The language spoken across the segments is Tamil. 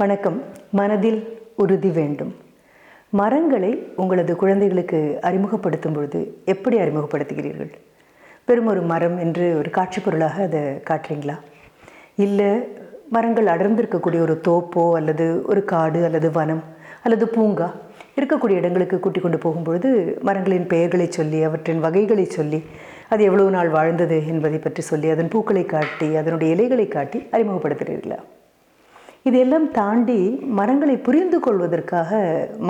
வணக்கம். மனதில் உறுதி வேண்டும். மரங்களை உங்களது குழந்தைகளுக்கு அறிமுகப்படுத்தும் பொழுது எப்படி அறிமுகப்படுத்துகிறீர்கள்? பெரும் ஒரு மரம் என்று ஒரு காட்சி பொருளாக அதை காட்டுறீங்களா? இல்லை மரங்கள் அடர்ந்திருக்கக்கூடிய ஒரு தோப்போ அல்லது ஒரு காடு அல்லது வனம் அல்லது பூங்கா இருக்கக்கூடிய இடங்களுக்கு கூட்டிக் கொண்டு போகும்பொழுது மரங்களின் பெயர்களை சொல்லி அவற்றின் வகைகளை சொல்லி அது எவ்வளவு நாள் வாழ்ந்தது என்பதை பற்றி சொல்லி அதன் பூக்களை காட்டி அதனுடைய இலைகளை காட்டி அறிமுகப்படுத்துகிறீர்களா? இதையெல்லாம் தாண்டி மரங்களை புரிந்து கொள்வதற்காக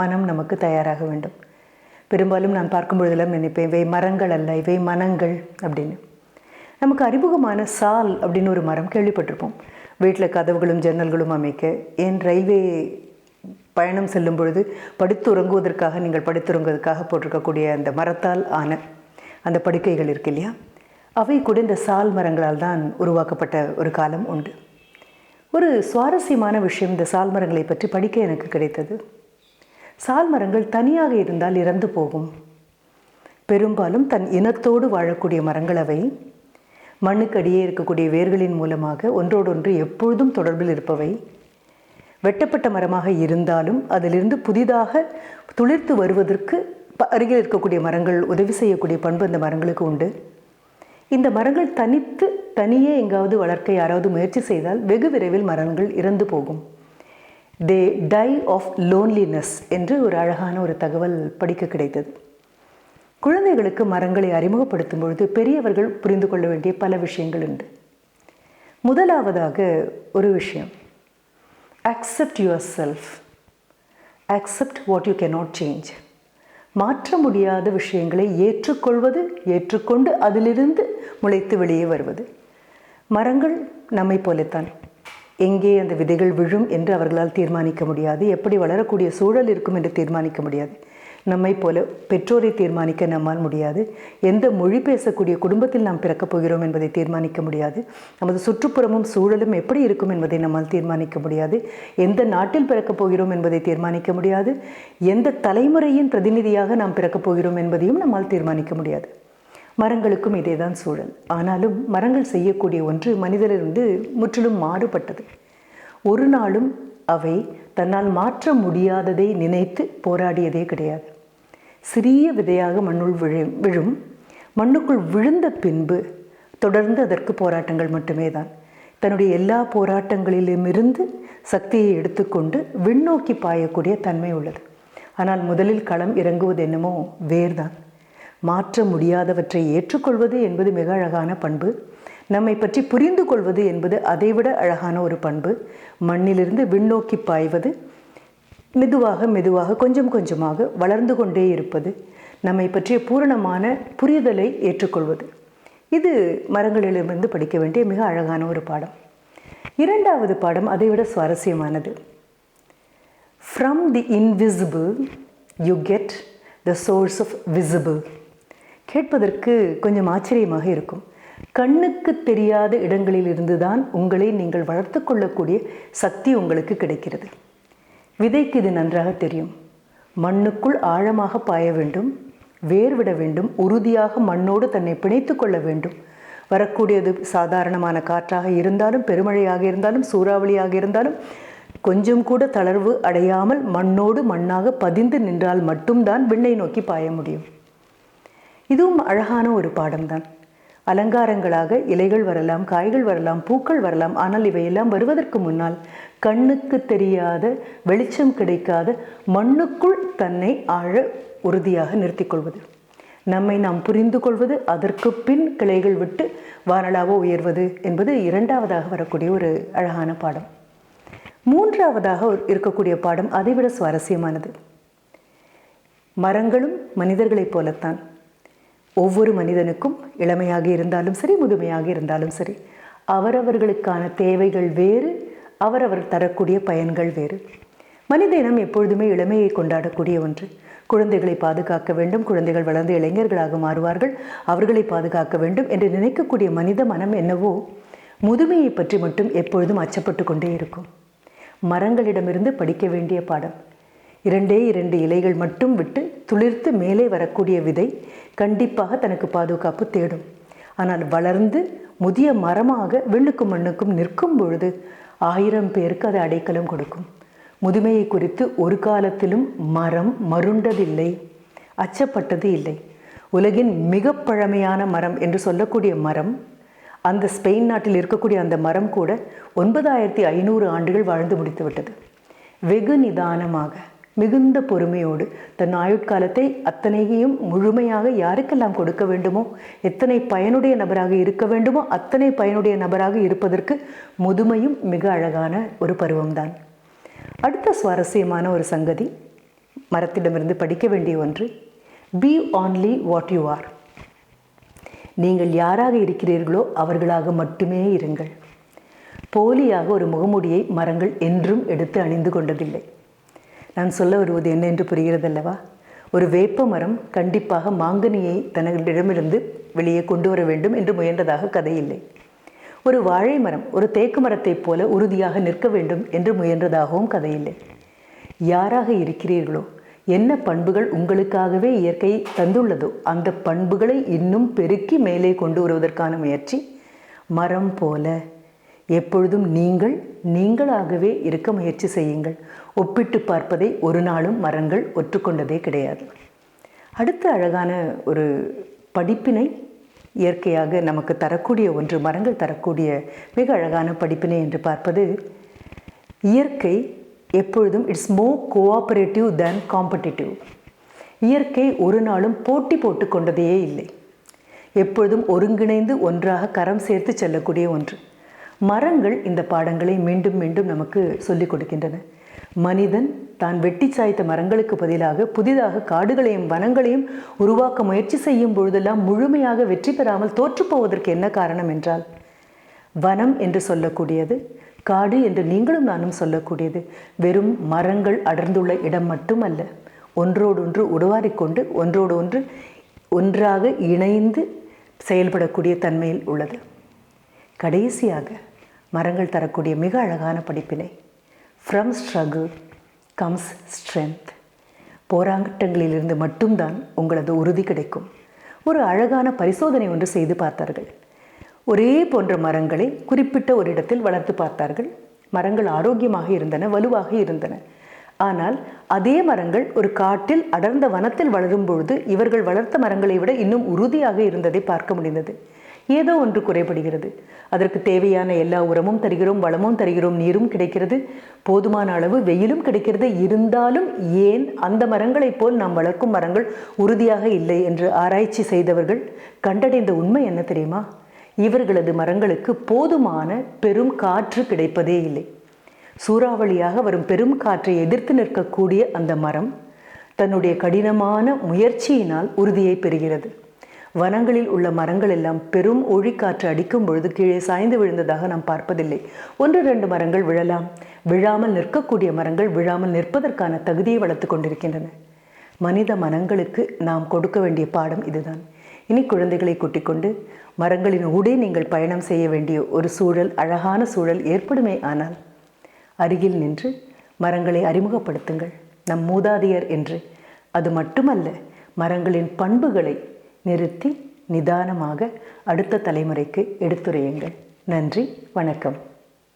மனம் நமக்கு தயாராக வேண்டும். பெரும்பாலும் நான் பார்க்கும் பொழுதெல்லாம் நினைப்பேன் இவை மரங்கள் அல்ல இவை மனங்கள் அப்படின்னு. நமக்கு அறிமுகமான சால் அப்படின்னு ஒரு மரம் கேள்விப்பட்டிருப்போம். வீட்டில் கதவுகளும் ஜன்னல்களும் அமைக்க ஏன் ரயில்வே பயணம் செல்லும் பொழுது படுத்துறங்குவதற்காக நீங்கள் படுத்துறங்குவதற்காக போட்டிருக்கக்கூடிய அந்த மரத்தால் ஆன அந்த படுக்கைகள் இருக்கு இல்லையா? அவை கூட இந்த சால் மரங்களால் தான் உருவாக்கப்பட்ட ஒரு காலம் உண்டு. ஒரு சுவாரஸ்யமான விஷயம் இந்த சால் மரங்களை பற்றி படிக்க எனக்கு கிடைத்தது. சால் மரங்கள் தனியாக இருந்தால் இறந்து போகும். பெரும்பாலும் தன் இனத்தோடு வாழக்கூடிய மரங்கள் அவை. மண்ணுக்கடியே இருக்கக்கூடிய வேர்களின் மூலமாக ஒன்றோடொன்று எப்பொழுதும் தொடர்பில் இருப்பவை. வெட்டப்பட்ட மரமாக இருந்தாலும் அதிலிருந்து புதிதாக துளிர்த்து வருவதற்கு ப- அருகில் இருக்கக்கூடிய மரங்கள் உதவி செய்யக்கூடிய பண்பு அந்த மரங்களுக்கு உண்டு. இந்த மரங்கள் தனித்து தனியே எங்காவது வளர்க்க யாராவது முயற்சி செய்தால் வெகு விரைவில் மரங்கள் இறந்து போகும். தே டை ஆஃப் லோன்லினஸ் என்று ஒரு அழகான ஒரு தகவல் படிக்க கிடைத்தது. குழந்தைகளுக்கு மரங்களை அறிமுகப்படுத்தும் பொழுது பெரியவர்கள் புரிந்து கொள்ள வேண்டிய பல விஷயங்கள் உண்டு. முதலாவதாக ஒரு விஷயம். Accept yourself accept what you cannot change மாற்ற முடியாத விஷயங்களை ஏற்றுக்கொள்வது ஏற்றுக்கொண்டு அதிலிருந்து முளைத்து வெளியே வருவது. மரங்கள் நம்மை போலத்தான். எங்கே அந்த விதைகள் விழும் என்று அவர்களால் தீர்மானிக்க முடியாது. எப்படி வளரக்கூடிய சூழல் இருக்கும் என்று தீர்மானிக்க முடியாது. நம்மை போல பெற்றோரை தீர்மானிக்க நம்மால் முடியாது. எந்த மொழி பேசக்கூடிய குடும்பத்தில் நாம் பிறக்கப் போகிறோம் என்பதை தீர்மானிக்க முடியாது. நமது சுற்றுப்புறமும் சூழலும் எப்படி இருக்கும் என்பதை நம்மால் தீர்மானிக்க முடியாது. எந்த நாட்டில் பிறக்கப் போகிறோம் என்பதை தீர்மானிக்க முடியாது. எந்த தலைமுறையின் பிரதிநிதியாக நாம் பிறக்கப் போகிறோம் என்பதையும் நம்மால் தீர்மானிக்க முடியாது. மரங்களுக்கும் இதேதான் சூழல். ஆனாலும் மரங்கள் செய்யக்கூடிய ஒன்று மனிதரிலிருந்து முற்றிலும் மாறுபட்டது. ஒரு நாளும் அவை தன்னால் மாற்ற முடியாததை நினைத்து போராடியதே கிடையாது. சிறிய விதையாக மண்ணுள் விழு விழும் மண்ணுக்குள் விழுந்த பின்பு தொடர்ந்து அதற்கு போராட்டங்கள் மட்டுமே தான் தன்னுடைய எல்லா போராட்டங்களிலுமிருந்து சக்தியை எடுத்துக்கொண்டு விண்ணோக்கி பாயக்கூடிய தன்மை உள்ளது. ஆனால் முதலில் களம் இறங்குவது என்னமோ வேர்தான் மாற்ற முடியாதவற்றை ஏற்றுக்கொள்வது என்பது மிக அழகான பண்பு. நம்மை பற்றி புரிந்து கொள்வது என்பது அதைவிட அழகான ஒரு பண்பு. மண்ணிலிருந்து விண்ணோக்கி பாய்வது மெதுவாக மெதுவாக கொஞ்சம் கொஞ்சமாக வளர்ந்து கொண்டே இருப்பது நம்மை பற்றிய பூரணமான புரிதலை ஏற்றுக்கொள்வது. இது மரங்களிலிருந்து படிக்க வேண்டிய மிக அழகான ஒரு பாடம். இரண்டாவது பாடம் அதைவிட சுவாரஸ்யமானது. From the invisible you get the source of visible கேட்பதற்கு கொஞ்சம் ஆச்சரியமாக இருக்கும். கண்ணுக்கு தெரியாத இடங்களில் தான் உங்களை நீங்கள் வளர்த்து கொள்ளக்கூடிய சக்தி உங்களுக்கு கிடைக்கிறது. விதைக்கு இது நன்றாக தெரியும். மண்ணுக்குள் ஆழமாக பாய வேண்டும். வேர் விட வேண்டும். உறுதியாக மண்ணோடு தன்னை பிணைத்து கொள்ள வேண்டும். வரக்கூடியது சாதாரணமான காற்றாக இருந்தாலும் பெருமழையாக இருந்தாலும் சூறாவளியாக இருந்தாலும் கொஞ்சம் கூட தளர்வு அடையாமல் மண்ணோடு மண்ணாக பதிந்து நின்றால் மட்டும்தான் விண்ணை நோக்கி பாய முடியும். இதுவும் அழகான ஒரு பாடம்தான். அலங்காரங்களாக இலைகள் வரலாம் காய்கள் வரலாம் பூக்கள் வரலாம் ஆனால் இவையெல்லாம் வருவதற்கு முன்னால் கண்ணுக்கு தெரியாத வெளிச்சம் கிடைக்காத மண்ணுக்குள் தன்னை ஆழ உறுதியாக நிறுத்திக் கொள்வது. நம்மை நாம் புரிந்து கொள்வது அதற்கு பின் கிளைகள் விட்டு வானலாக உயர்வது என்பது இரண்டாவதாக வரக்கூடிய ஒரு அழகான பாடம். மூன்றாவதாக இருக்கக்கூடிய பாடம் அதைவிட சுவாரஸ்யமானது. மரங்களும் மனிதர்களைப் போலத்தான். ஒவ்வொரு மனிதனுக்கும் இளமையாக இருந்தாலும் சரி முதுமையாக இருந்தாலும் சரி அவரவர்களுக்கான தேவைகள் வேறு அவரவர் தரக்கூடிய பயன்கள் வேறு. மனித இனம் எப்பொழுதுமே இளமையை கொண்டாடக்கூடிய ஒன்று. குழந்தைகளை பாதுகாக்க வேண்டும் குழந்தைகள் வளர்ந்து இளைஞர்களாக மாறுவார்கள் அவர்களை பாதுகாக்க வேண்டும் என்று நினைக்கக்கூடிய மனித மனம் என்னவோ முதுமையை பற்றி மட்டும் எப்பொழுதும் அச்சப்பட்டு கொண்டே இருக்கும். மரங்களிடமிருந்து படிக்க வேண்டிய பாடம் இரண்டே இரண்டு இலைகள் மட்டும் விட்டு துளிர்த்து மேலே வரக்கூடிய விதை கண்டிப்பாக தனக்கு பாதுகாப்பு தேடும். ஆனால் வளர்ந்து முதிய மரமாக விண்ணுக்கும் மண்ணுக்கும் நிற்கும் பொழுது ஆயிரம் பேருக்கு அது அடைக்கலம் கொடுக்கும். முதுமையை குறித்து ஒரு காலத்திலும் மரம் மருண்டதில்லை அச்சப்பட்டது இல்லை. உலகின் மிக பழமையான மரம் என்று சொல்லக்கூடிய மரம் அந்த ஸ்பெயின் நாட்டில் இருக்கக்கூடிய அந்த மரம் கூட ஒன்பதாயிரத்தி ஐநூறு ஆண்டுகள் வாழ்ந்து முடித்து விட்டது வெகு நிதானமாக மிகுந்த பொறுமையோடு தன் ஆயுட்காலத்தை அத்தனையையும் முழுமையாக யாருக்கெல்லாம் கொடுக்க வேண்டுமோ எத்தனை பயனுடைய நபராக இருக்க வேண்டுமோ அத்தனை பயனுடைய நபராக இருப்பதற்கு முதுமையும் மிக அழகான ஒரு பருவம்தான். அடுத்த சுவாரஸ்யமான ஒரு சங்கதி மரத்திடமிருந்து படிக்க வேண்டிய ஒன்று be only what you are நீங்கள் யாராக இருக்கிறீர்களோ அவர்களாக மட்டுமே இருங்கள். போலியாக ஒரு முகமூடியை மரங்கள் என்றும் எடுத்து அணிந்து கொண்டதில்லை. நான் சொல்ல வருவது என்ன என்று புரிகிறதல்லவா? ஒரு வேப்ப மரம் கண்டிப்பாக மாங்கனியை தனிடமிருந்து வெளியே கொண்டு வர வேண்டும் என்று முயன்றதாக கதை இல்லை. ஒரு வாழை மரம் ஒரு தேக்கு மரத்தைப் போல உறுதியாக நிற்க வேண்டும் என்று முயன்றதாகவும் கதையில்லை யாராக இருக்கிறீர்களோ என்ன பண்புகள் உங்களுக்காகவே இயற்கை தந்துள்ளதோ அந்த பண்புகளை இன்னும் பெருக்கி மேலே கொண்டு வருவதற்கான முயற்சி மரம் போல. எப்பொழுதும் நீங்கள் நீங்களாகவே இருக்க முயற்சி செய்யுங்கள். ஒப்பிட்டு பார்ப்பதை ஒரு நாளும் மரங்கள் ஒற்றுக்கொண்டதே கிடையாது. அடுத்த அழகான ஒரு படிப்பினை இயற்கையாக நமக்கு தரக்கூடிய ஒன்று மரங்கள் தரக்கூடிய மிக அழகான படிப்பினை என்று பார்ப்பது இயற்கை எப்பொழுதும் it's more cooperative than competitive இயற்கை ஒரு நாளும் போட்டி போட்டு கொண்டதே இல்லை. எப்பொழுதும் ஒருங்கிணைந்து ஒன்றாக கரம் சேர்த்து செல்லக்கூடிய ஒன்று. மரங்கள் இந்த பாடங்களை மீண்டும் மீண்டும் நமக்கு சொல்லிக் கொடுக்கின்றன. மனிதன் தான் வெட்டி சாய்த்த மரங்களுக்கு பதிலாக புதிதாக காடுகளையும் வனங்களையும் உருவாக்க முயற்சி செய்யும் பொழுதெல்லாம் முழுமையாக வெற்றி பெறாமல் தோற்றுப்போவதற்கு என்ன காரணம் என்றால் வனம் என்று சொல்லக்கூடியது காடு என்று நீங்களும் நானும் சொல்லக்கூடியது வெறும் மரங்கள் அடர்ந்துள்ள இடம் மட்டுமல்ல ஒன்றோடொன்று உருவாரிக்கொண்டு ஒன்றோடு ஒன்று ஒன்றாக இணைந்து செயல்படக்கூடிய தன்மையில் உள்ளது. கடைசியாக மரங்கள் தரக்கூடிய மிக அழகான படிப்பினை ஃப்ரம் ஸ்ட்ரகிள் கம்ஸ் ஸ்ட்ரென்த் போராட்டங்களிலிருந்து மட்டும்தான் உங்களது உறுதி கிடைக்கும். ஒரு அழகான பரிசோதனை ஒன்று செய்து பார்த்தார்கள். ஒரே போன்ற மரங்களை குறிப்பிட்ட ஒரு இடத்தில் வளர்த்து பார்த்தார்கள். மரங்கள் ஆரோக்கியமாக இருந்தன வலுவாக இருந்தன. ஆனால் அதே மரங்கள் ஒரு காட்டில் அடர்ந்த வனத்தில் வளரும் பொழுது இவர்கள் வளர்த்த மரங்களை விட இன்னும் உறுதியாக இருந்ததை பார்க்க முடிந்தது. ஏதோ ஒன்று குறைபடுகிறது. அதற்கு தேவையான எல்லா உரமும் தருகிறோம் வளமும் தருகிறோம் நீரும் கிடைக்கிறது. போதுமான அளவு வெயிலும் கிடைக்கிறது. இருந்தாலும் ஏன் அந்த மரங்களைப் போல் நாம் வளர்க்கும் மரங்கள் உறுதியாக இல்லை என்று ஆராய்ச்சி செய்தவர்கள் கண்டடைந்த உண்மை என்ன தெரியுமா? இவர்களது மரங்களுக்கு போதுமான பெரும் காற்று கிடைப்பதே இல்லை. சூறாவளியாக வரும் பெரும் காற்றை எதிர்த்து நிற்கக்கூடிய அந்த மரம் தன்னுடைய கடினமான முயற்சியினால் உறுதியை பெறுகிறது. வனங்களில் உள்ள மரங்கள் எல்லாம் பெரும் ஒழிக்காற்று அடிக்கும் பொழுது கீழே சாய்ந்து விழுந்ததாக நாம் பார்ப்பதில்லை. ஒன்று ரெண்டு மரங்கள் விழலாம். விழாமல் நிற்கக்கூடிய மரங்கள் விழாமல் நிற்பதற்கான தகுதியை வளர்த்து கொண்டிருக்கின்றன. மனித மனங்களுக்கு நாம் கொடுக்க வேண்டிய பாடம் இதுதான். இனி குழந்தைகளை கூட்டிக்கொண்டு மரங்களின் ஊடே நீங்கள் பயணம் செய்ய வேண்டிய ஒரு சூழல் அழகான சூழல் ஏற்படுமே ஆனால். அருகில் நின்று மரங்களை அறிமுகப்படுத்துங்கள். நம் மூதாதையர் என்று. அது மட்டுமல்ல மரங்களின் பண்புகளை நிறுத்தி நிதானமாக அடுத்த தலைமுறைக்கு எடுத்துரையுங்கள். நன்றி வணக்கம்.